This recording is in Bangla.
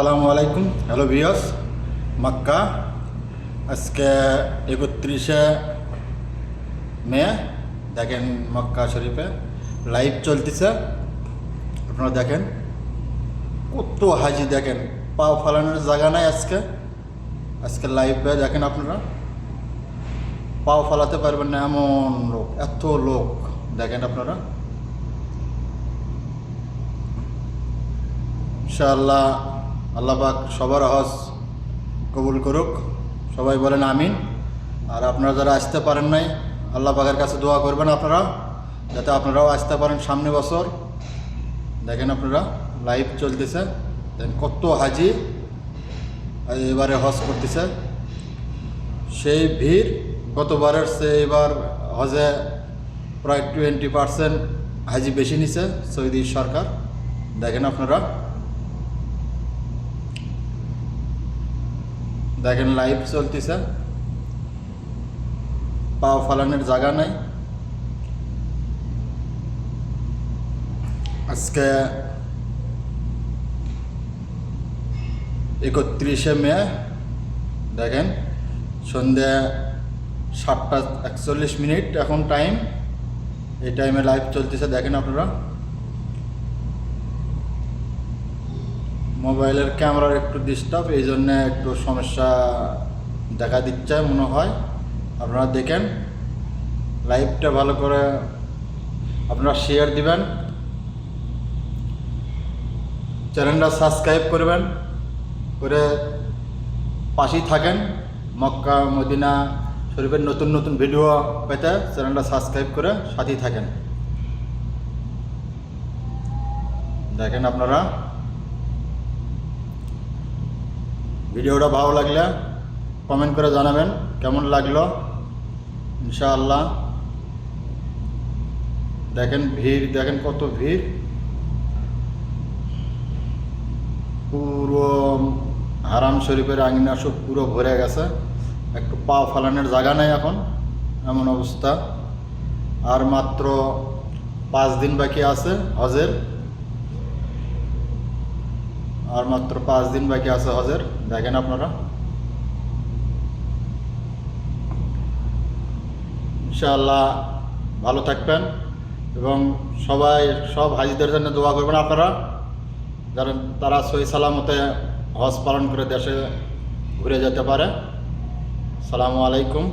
আসসালামু আলাইকুম। হ্যালো ভিওস মক্কা। আজকে একত্রিশে মে, দেখেন মক্কা শরীফে লাইভ চলতেছে। আপনারা দেখেন, কত হাজি দেখেন, পাও ফালানোর জায়গা নাই আজকে। আজকে লাইভে দেখেন আপনারা, পাও ফালাতে পারবেন না এমন লোক, এত লোক, দেখেন আপনারা। ইনশাআল্লাহ আল্লাহ পাক সবার হজ কবুল করুক। সবাই বলেন আমিন। আর আপনারা যারা আসতে পারেন নাই, আল্লাহ পাকের কাছে দোয়া করবেন আপনারা, যাতে আপনারাও আসতে পারেন সামনে বছর। দেখেন আপনারা, লাইভ চলতেছে। দেখেন কত হাজি এবারে হজ করতেছে। সেই ভিড় গতবারের সে এবার হজে প্রায় টোয়েন্টি পার্সেন্ট হাজি বেশি নিছে সৌদি সরকার। দেখেন আপনারা দেখেন লাইভ চলতেছে। পাও ফালানোর জায়গা নাই। আজকে একত্রিশে মে, দেখেন সন্ধ্যা সাতটা একচল্লিশ মিনিট এখন টাইম এই টাইমে লাইভ চলতেছে, দেখেন আপনারা। মোবাইলের ক্যামেরার একটু ডিস্টার্ব এই জন্যে একটু সমস্যা দেখা দিচ্ছে মনে হয়। আপনারা দেখেন লাইভটা ভালো করে আপনারা শেয়ার দিবেন। চ্যানেলটা সাবস্ক্রাইব করবেন, করে পাশেই থাকেন। মক্কা, মদিনা, শরীফের নতুন নতুন ভিডিও পেতে চ্যানেলটা সাবস্ক্রাইব করে সাথেই থাকেন। দেখেন আপনারা। ভিডিওটা ভালো লাগলে কমেন্ট করে জানাবেন, কেমন লাগল? ইনশাআল্লাহ। দেখেন ভিড়, দেখেন কত ভিড়। পুরো হারাম শরীফের আঙিনা সব পুরো ভরে গেছে। একটু পা ফালানোর জায়গা নেই এখন, এমন অবস্থা। আর মাত্র পাঁচ দিন বাকি আছে হজের। আর মাত্র পাঁচ দিন বাকি আছে হজের। দেখেন আপনারা। ইনশাআল্লাহ ভালো থাকবেন এবং সবাই, সব হাজিদের জন্য দোয়া করবেন আপনারা। যারা তারা সই সালামতে হজ পালন করে দেশে ঘুরে যেতে পারে। সালামু আলাইকুম।